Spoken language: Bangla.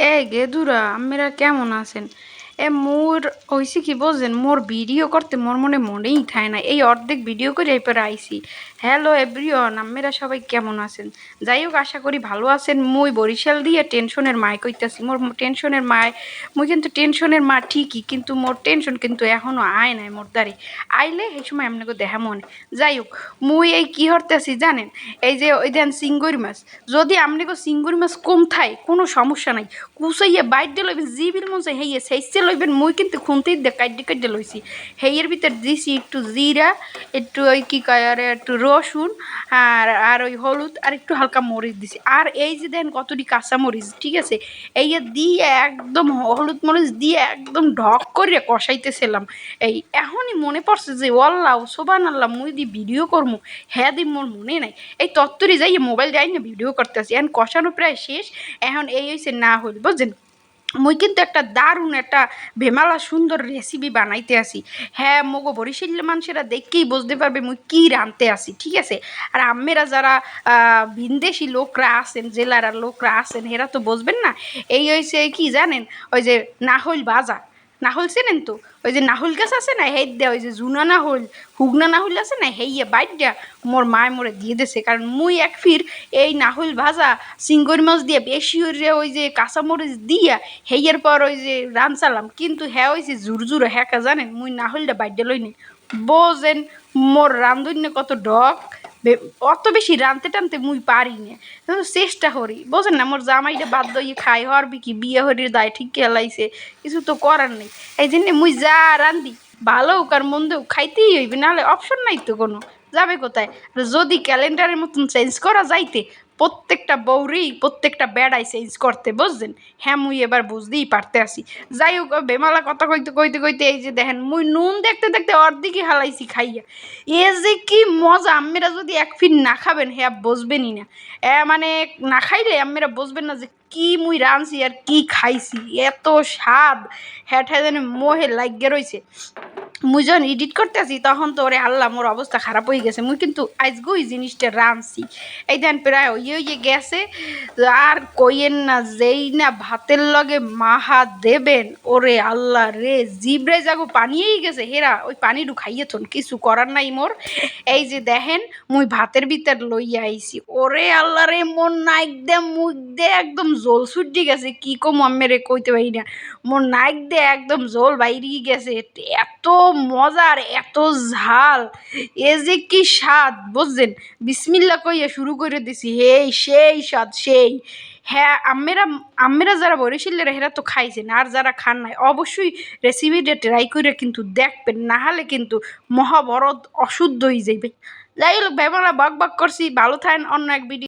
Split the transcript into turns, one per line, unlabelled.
এই গেদুরা আপনারা কেমন আছেন? এ মোর হয়েছে কি বুঝলেন মোর ভিডিও করতে মোর মনে মনেই খায় না এই অর্ধেক ভিডিও করে এরপর আইসি হ্যালো এভরিওয়ান আপনারা সবাই কেমন আছেন? যাই হোক আশা করি ভালো আছেন। মুই বরিশাল দিয়ে টেনশনের মায় কইতাছি। মোর টেনশনের মায়, মুই কিন্তু টেনশনের মা ঠিকই, কিন্তু মোর টেনশন কিন্তু এখনও আয় নাই মোর দ্বারে। আইলে এই সময় আপনাকে দেখা মনে। যাই হোক মুই এই কি হরতেছি জানেন? এই যে ওই দেন সিঙ্গুর মাছ। যদি আপনাকে সিঙ্গুর মাছ কম থাই কোনো সমস্যা নাই। কুসাইয়া বাইর দিয়ে লইবেন জি বিল মন চাই হেইয়ে সেইসে লইবেন, মুই কিন্তু খুনতেই দে কাইডে লইছি। হেইয়ের ভিতর দিছি একটু জিরা, একটু ওই কি কয় আরে একটু রসুন, আর আর ওই হলুদ, আর একটু হালকা মরিচ দিছি। আর এই যে দেন কতটি কাঁচা মরিচ, ঠিক আছে? এই দিয়ে একদম হলুদ মরিচ দিয়ে একদম ঢক করে কষাইতেছিলাম। এই এখনই মনে পড়ছে যে, ওয়াল্লাহ সোবান আল্লাহ মুই দি ভিডিও করমু। হ্যাঁ দি মোর মনে নাই। এই তত্তরি যাই মোবাইল যাই না ভিডিও করতেছি। এখন কষানো প্রায় শেষ। এখন এই হয়েছে না হইল, বুঝছেন? মুই কিন্তু একটা দারুণ, একটা ভেমালা সুন্দর রেসিপি বানাইতে আসি। হ্যাঁ মগো বরিশাল মানুষেরা দেখকেই বুঝতে পারবে মুই কী রাঁধতে আসি, ঠিক আছে? আর আম্মেরা যারা ভিনদেশি লোকরা আসেন জেলার লোকরা আসেন এরা তো বুঝবেন না। এই হয়েছে কি জানেন? ওই যে নাহল বাজা নাহল চেনেন তো? ওই যে নাহল গাছ আছে না হেই দেয়া, ওই যে জুনা নাহল, হুগনা নাহল আছে না হেইয়া দিয়া মোর মায় মোরে দিয়ে দিছে। কারণ মুই এক ফির এই নাহল ভাজা সিঙ্গর মাছ দিয়ে বেশি ওই যে কাঁচামরিচ দিয়া হেইয়ের পর ওই যে রানসালাম কিন্তু হ্যাঁ ওই যে জুর জুর হ্যাঁ জানেন, মুই নাহলটা বাইটে লইনি বোঝেন মোর রান্ধন্য কত ডক অত বেশি রানতে টানতে মুই পারি না চেষ্টা করি। বোঝেন না আমার জামাইটা বাদ দিয়ে খাই হওয়ার বিকি বিয়ে হরির দায় ঠিক খেলাইছে কিছু তো করার নেই। এই জন্য মুই যা রান্ধি, ভালো হোক আর মন্দ খাইতেই হইবে, নাহলে অপশন নাই তো কোনো। যাবে কোথায়? যদি ক্যালেন্ডারের মতন চেঞ্জ করা যাইতে, প্রত্যেকটা বউরেই প্রত্যেকটা বেড়াই চেঞ্জ করতে, বুঝছেন? হ্যাঁ মুই এবার বুঝতেই পারতে আসি যাই হোক বেমালা কথা কইতে কইতে কইতে এই যে দেখেন, মুই নুন দেখতে দেখতে অর্ধেকই হালাইছি খাইয়া। এ যে কি মজা, আম্মেরা যদি এক ফিট না খাবেন হ্যাঁ বসবেনই না। মানে না খাইলে আম্মেরা বসবেন না যে কি মুই রাঁধছি আর কি খাইছি, এত স্বাদ। হ্যাঁ ঠ্যাঁ যেন মোহে লাগিয়ে রয়েছে মুই যখন এডিট করতেছি, তখন তো ওরে আল্লাহ, মোর অবস্থা খারাপ হয়ে গেছে। মুই কিন্তু আজকে ওই জিনিসটা রাঁধছি। এই দেন প্রায় ওই ওই গেছে। আর কইয়েন না, যেই না ভাতের লগে মাহা দেবেন, ওরে আল্লাহ রে জিবরে যাগো পানিয়েই গেছে। হেরা, ওই পানিটু খাইয়ে থন, কিছু করার নাই মোর। এই যে দেখেন, মুই ভাতের ভিতর লইয়া আইছি। ওরে আল্লাহ রে, মোর নাইক দে, মুখ দে একদম জল ছুটি গেছে। কি কম আমি আম্মেরে কইতে পারি না। মোর নাইক দে একদম জল বাইরে গেছে। এত মজার, এত ঝাল। এ যে কি স্বাদ, বুঝছেন? বিসমিল্লা কইয়া শুরু করে দিছি, হেই, সেই স্বাদ, সেই। হ্যাঁ আম্মেরা আম্মেরা যারা বরিশালের, হেরা তো খাইছেন, আর যারা খান নাই, অবশ্যই রেসিপিটা ট্রাই করে কিন্তু দেখবেন না হলে কিন্তু মহাবরত অশুদ্ধ হয়ে যাইবে। যাই হোক ব্যাপারা বক বক করছি, ভালো থাকেন, অন্য এক ভিডিও